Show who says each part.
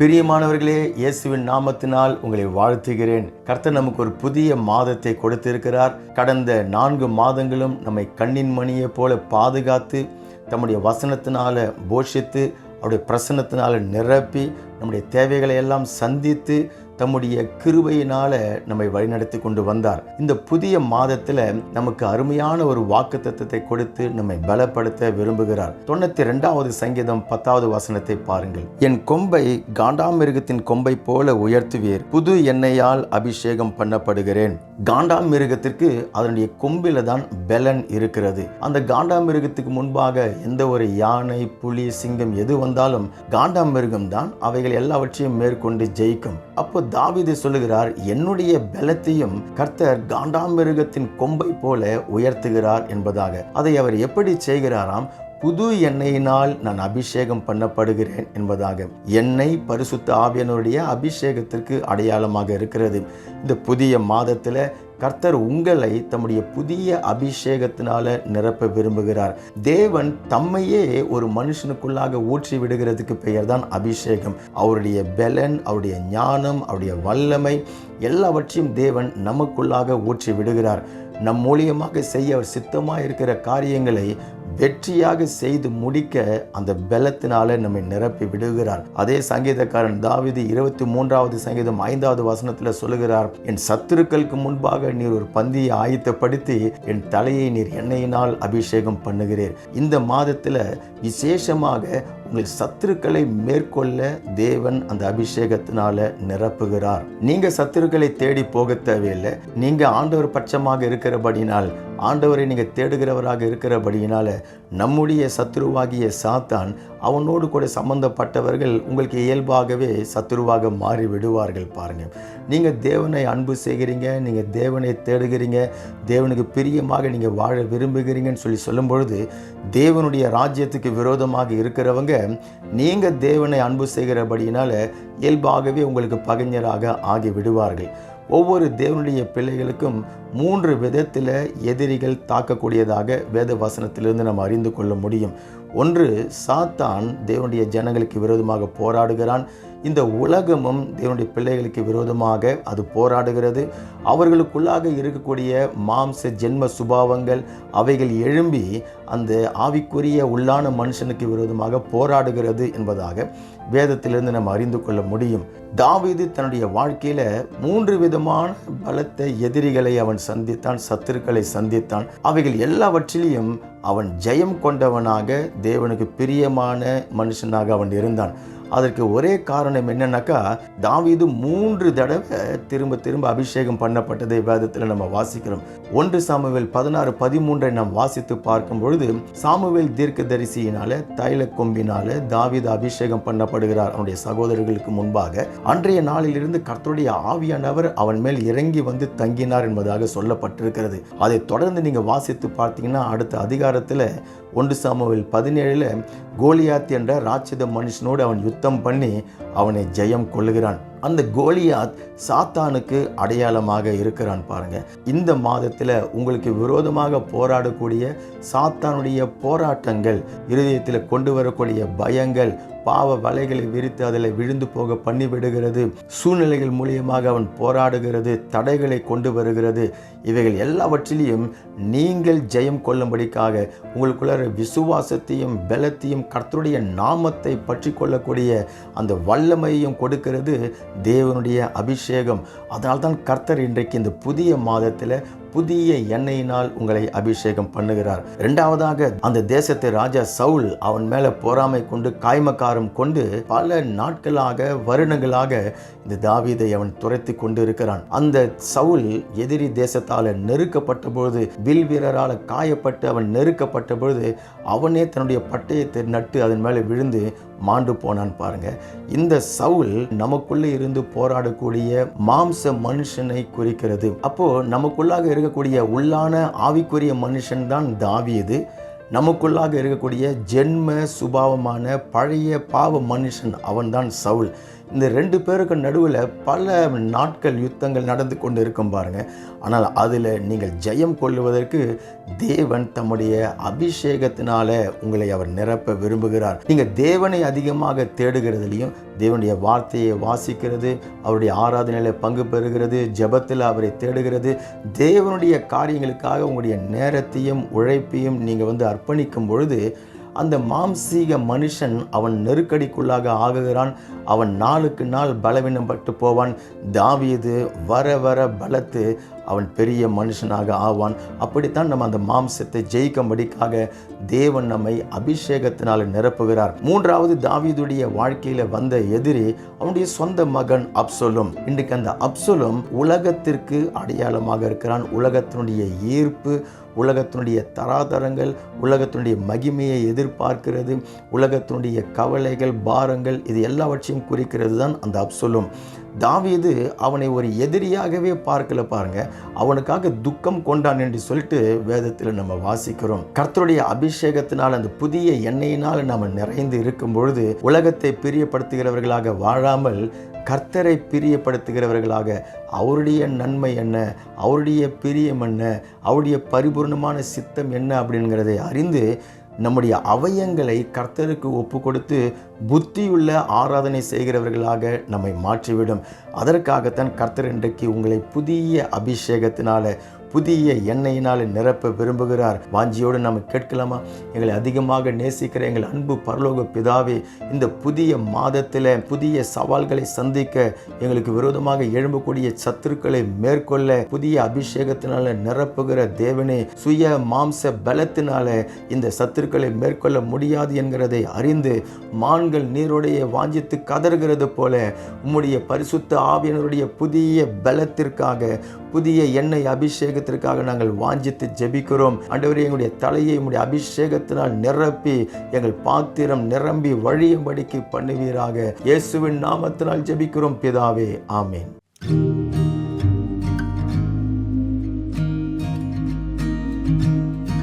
Speaker 1: பிரியமானவர்களே இயேசுவின் நாமத்தினால் உங்களை வாழ்த்துகிறேன். கர்த்தர் நமக்கு ஒரு புதிய மாதத்தை கொடுத்திருக்கிறார். கடந்த நான்கு மாதங்களும் நம்மை கண்ணின் மணியைப் போல பாதுகாத்து தம்முடைய வசனத்தினால போஷித்து அவருடைய பிரசனத்தினால நிரப்பி நம்முடைய தேவைகளை எல்லாம் சந்தித்து தம்முடைய கிருபையினால நம்மை வழிநடத்தி கொண்டு வந்தார். இந்த புதிய மாதத்துல நமக்கு அருமையான ஒரு வாக்கு தத்துவத்தை கொடுத்து நம்மை பலப்படுத்த விரும்புகிறார். தொண்ணூத்தி ரெண்டாவது சங்கீதம் பத்தாவது வசனத்தை பாருங்கள். என் கொம்பை காண்டாமிருகத்தின் கொம்பை போல உயர்த்துவீர். புது எண்ணெயால் அபிஷேகம் பண்ணப்படுகிறேன். காண்டாமிருகத்திற்கு அதனுடைய கொம்பில தான் பெலன் இருக்கிறது. அந்த காண்டாமிருகத்துக்கு முன்பாக எந்த ஒரு யானை புலி சிங்கம் எது வந்தாலும் காண்டாமிருகம் தான் அவைகள் எல்லாவற்றையும் மேற்கொண்டு ஜெயிக்கும். அப்போ தாவிது சொல்லுகிறார் என்னுடைய பலத்தையும் கர்த்தர் காண்டாமிருகத்தின் கொம்பை போல உயர்த்துகிறார் என்பதாக. அதை அவர் எப்படி செய்கிறாராம்? புது எண்ணெயினால் நான் அபிஷேகம் பண்ணப்படுகிறேன் என்பதாக. எண்ணெய் பரிசுத்த ஆவியனுடைய அபிஷேகத்திற்கு அடையாளமாக இருக்கிறது. இந்த புதிய மாதத்தில் கர்த்தர் உங்களை தம்முடைய புதிய அபிஷேகத்தினால நிரப்ப விரும்புகிறார். தேவன் தம்மையே ஒரு மனுஷனுக்குள்ளாக ஊற்றி விடுகிறதுக்கு பெயர் தான் அபிஷேகம். அவருடைய பெலன் அவருடைய ஞானம் அவருடைய வல்லமை எல்லாவற்றையும் தேவன் நமக்குள்ளாக ஊற்றி விடுகிறார். நம் மூலியமாக செய்ய சித்தமாக இருக்கிற காரியங்களை வெற்றியாக செய்து முடிக்க அந்த பலத்தினால நம்மை நிரப்பி விடுகிறார். அதே சங்கீதக்காரன் தாவிது இருபத்தி மூன்றாவது சங்கீதம் ஐந்தாவது வசனத்தில் சொல்லுகிறார் என் சத்துருக்களுக்கு முன்பாக நீர் ஒரு பந்தியை ஆயத்தப்படுத்தி என் தலையை நீர் எண்ணெயினால் அபிஷேகம் பண்ணுகிறீர். இந்த மாதத்தில் விசேஷமாக உங்கள் சத்துருக்களை மேற்கொள்ள தேவன் அந்த அபிஷேகத்தினால நிரப்புகிறார். நீங்க சத்துருக்களை தேடி போக தேவையில்லை. நீங்க ஆண்டவர் பட்சமாக இருக்கிறபடினால் ஆண்டவரை நீங்கள் தேடுகிறவராக இருக்கிறபடியினால நம்முடைய சத்துருவாகிய சாத்தான் அவனோடு கூட சம்பந்தப்பட்டவர்கள் உங்களுக்கு இயல்பாகவே சத்துருவாக மாறி விடுவார்கள் பாருங்கள் நீங்கள் தேவனை அன்பு செய்கிறீங்க நீங்கள் தேவனை தேடுகிறீங்க தேவனுக்கு பிரியமாக நீங்கள் வாழ விரும்புகிறீங்கன்னு சொல்லி சொல்லும் பொழுது தேவனுடைய ராஜ்யத்துக்கு விரோதமாக இருக்கிறவங்க நீங்கள் தேவனை அன்பு செய்கிறபடியினால இயல்பாகவே உங்களுக்கு பகைஞராக ஆகி விடுவார்கள் ஒவ்வொரு தேவனுடைய பிள்ளைகளுக்கும் மூன்று விதத்தில் எதிரிகள் தாக்கக்கூடியதாக வேத வசனத்திலிருந்து நம்ம அறிந்து கொள்ள முடியும். ஒன்று சாத்தான் தேவனுடைய ஜனங்களுக்கு விரோதமாக போராடுகிறான். இந்த உலகமும் தேவனுடைய பிள்ளைகளுக்கு விரோதமாக அது போராடுகிறது. அவர்களுக்குள்ளாக இருக்கக்கூடிய மாம்ச ஜென்ம சுபாவங்கள் அவைகள் எழும்பி அந்த ஆவிக்குரிய உள்ளான மனுஷனுக்கு விரோதமாக போராடுகிறது என்பதாக வேதத்திலிருந்து நம்ம அறிந்து கொள்ள முடியும். தாவீது தன்னுடைய வாழ்க்கையில் மூன்று விதமான பலத்த எதிரிகளை அவன் சந்தித்தான் சத்துருக்களை சந்தித்தான். அவைகள் எல்லாவற்றிலையும் அவன் ஜெயம் கொண்டவனாக தேவனுக்கு பிரியமான மனுஷனாக அவன் இருந்தான். அதற்கு ஒரே காரணம் என்னன்னாக்கா தாவீது மூன்று தடவை திரும்ப திரும்ப அபிஷேகம் பண்ணப்பட்டதை வேதத்தில் நம்ம வாசிக்கிறோம். ஒன்று சாமுவேல் பதினாறு பதிமூன்றை நாம் வாசித்து பார்க்கும் பொழுது சாமுவேல் தீர்க்க தரிசியினால தைல கொம்பினால தாவீது அபிஷேகம் பண்ணப்படுகிறார் அவனுடைய சகோதரர்களுக்கு முன்பாக. அன்றைய நாளிலிருந்து கர்த்தருடைய ஆவியானவர் அவன் மேல் இறங்கி வந்து தங்கினார் என்பதாக சொல்லப்பட்டிருக்கிறது. அதை தொடர்ந்து நீங்க வாசித்து பார்த்தீங்கன்னா அடுத்த அதிகாரத்தில் ஒன்று சாமுவேல் பதினேழில் கோலியாத் என்ற ராட்சத மனுஷனோடு அவன் யுத்தம் பண்ணி அவனை ஜெயம் கொள்ளுகிறான். அந்த கோலியாத் சாத்தானுக்கு அடையாளமாக இருக்கிறான் பாருங்க. இந்த மாதத்தில் உங்களுக்கு விரோதமாக போராடக்கூடிய சாத்தானுடைய போராட்டங்கள் இருதயத்தில் கொண்டு வரக்கூடிய பயங்கள் பாவ வலைகளை விரித்து அதில் விழுந்து போக பண்ணிவிடுகிறது. சூழ்நிலைகள் மூலியமாக அவன் போராடுகிறது தடைகளை கொண்டு வருகிறது. இவைகள் எல்லாவற்றிலையும் நீங்கள் ஜெயம் கொள்ளும்படிக்காக உங்களுக்குள்ள விசுவாசத்தையும் பலத்தையும் கர்த்தருடைய நாமத்தை பற்றி கொள்ளக்கூடிய அந்த வல்லமையையும் கொடுக்கிறது தேவனுடைய அபிஷேகம். அதனால்தான் கர்த்தர் இன்றைக்கு இந்த புதிய மாதத்தில் புதிய எண்ணெயினால் உங்களை அபிஷேகம் பண்ணுகிறார். இரண்டாவதாக அந்த தேசத்தை ராஜா சவுல் அவன் மேல பொறாமை கொண்டு காய்மக்காரம் கொண்டு பல நாட்களாக வருடங்களாக இந்த தாவீதை அவன் துரைத்து கொண்டு இருக்கிறான் அந்த சவுல் எதிரி தேசத்தால நெருக்கப்பட்ட பொழுது வில் வீரரால் காயப்பட்டு அவன் நெருக்கப்பட்ட பொழுது அவனே தன்னுடைய பட்டயத்தை நட்டு அதன் மேலே விழுந்து மாண்டு போனான் பாருங்க. இந்த சவுல் நமக்குள்ளே இருந்து போராடக்கூடிய மாம்ச மனுஷனை குறிக்கிறது. அப்போ நமக்குள்ளாக இருக்கக்கூடிய உள்ளான ஆவிக்குரிய மனுஷன் தான் தாவியது. நமக்குள்ளாக இருக்கக்கூடிய ஜென்ம சுபாவமான பழைய பாவ மனுஷன் அவன்தான் சவுல். இந்த ரெண்டு பேருக்கு நடுவில் பல நாட்கள் யுத்தங்கள் நடந்து கொண்டு இருக்கும் பாருங்கள் ஆனால் அதில் நீங்கள் ஜெயம் கொள்ளுவதற்கு தேவன் தம்முடைய அபிஷேகத்தினால உங்களை அவர் நிரப்ப விரும்புகிறார். நீங்கள் தேவனை அதிகமாக தேடுகிறதுலையும் தேவனுடைய வார்த்தையை வாசிக்கிறது அவருடைய ஆராதனையில் பங்கு பெறுகிறது ஜெபத்தில் அவரை தேடுகிறது தேவனுடைய காரியங்களுக்காக உங்களுடைய நேரத்தையும் உழைப்பையும் நீங்கள் வந்து அர்ப்பணிக்கும் பொழுது அந்த மாம்சீக மனுஷன் அவன் நெருக்கடிக்குள்ளாக ஆகுகிறான். அவன் நாளுக்கு நாள் பலவீனப்பட்டு போவான். தாவியது வர வர பலத்து அவன் பெரிய மனுஷனாக ஆவான். அப்படித்தான் நம்ம அந்த மாம்சத்தை ஜெயிக்கும்படிக்காக தேவன் நம்மை அபிஷேகத்தினால் நிரப்புகிறார். மூன்றாவது தாவீதுடைய வாழ்க்கையில வந்த எதிரி அவனுடைய சொந்த மகன் அப்சொலும். இன்றைக்கு அந்த அப்சொலும் உலகத்திற்கு அடையாளமாக இருக்கிறான். உலகத்தினுடைய ஈர்ப்பு உலகத்தினுடைய தராதரங்கள் உலகத்தினுடைய மகிமையை எதிர்பார்க்கிறது உலகத்தினுடைய கவலைகள் பாரங்கள் இது எல்லாவற்றையும் குறிக்கிறது தான் அந்த அப்சொலும். தாவியது அவனை ஒரு எதிரியாகவே பார்க்கல பாருங்க. அவனுக்காக துக்கம் கொண்டான் என்று சொல்லிட்டு வேதத்தில் நம்ம வாசிக்கிறோம். கர்த்தருடைய அபிஷேகத்தினால் அந்த புதிய எண்ணெயினால் நம்ம நிறைந்து இருக்கும் பொழுது உலகத்தை பிரியப்படுத்துகிறவர்களாக வாழாமல் கர்த்தரை பிரியப்படுத்துகிறவர்களாக அவருடைய நன்மை என்ன அவருடைய பிரியம் என்ன அவருடைய பரிபூர்ணமான சித்தம் என்ன அப்படிங்கிறதை அறிந்து நம்முடைய அவயங்களை கர்த்தருக்கு ஒப்பு கொடுத்து புத்தியுள்ள ஆராதனை செய்கிறவர்களாக நம்மை மாற்றிவிடும். அதற்காகத்தான் கர்த்தர் இன்றைக்கு உங்களை புதிய அபிஷேகத்தினால புதிய எண்ணெயினால் நிரப்ப விரும்புகிறார். வாஞ்சியோடு நாம் கேட்கலாமா? எங்களை அதிகமாக நேசிக்கிற எங்கள் அன்பு பரலோக பிதாவே இந்த புதிய மாதத்தில் புதிய சவால்களை சந்திக்க எங்களுக்கு விரோதமாக எழும்பக்கூடிய சத்துருக்களை மேற்கொள்ள புதிய அபிஷேகத்தினால நிரப்புகிற தேவனே சுய மாம்ச பலத்தினால இந்த சத்துருக்களை மேற்கொள்ள முடியாது என்கிறதை அறிந்து மான்கள் நீரோடைய வாஞ்சித்து கதறுகிறது போல உம்முடைய பரிசுத்த ஆவியனருடைய புதிய பலத்திற்காக புதிய எண்ணெய் அபிஷேகத்திற்காக நாங்கள் வாஞ்சித்து ஜெபிக்கிறோம். ஆண்டவரே எங்களுடைய தலையை உங்களுடைய அபிஷேகத்தினால் நிரப்பி எங்கள் பாத்திரம் நிரம்பி வழியும்படிக்கு பண்ணுவீராக. இயேசுவின் நாமத்தினால் ஜெபிக்கிறோம் பிதாவே. ஆமேன்.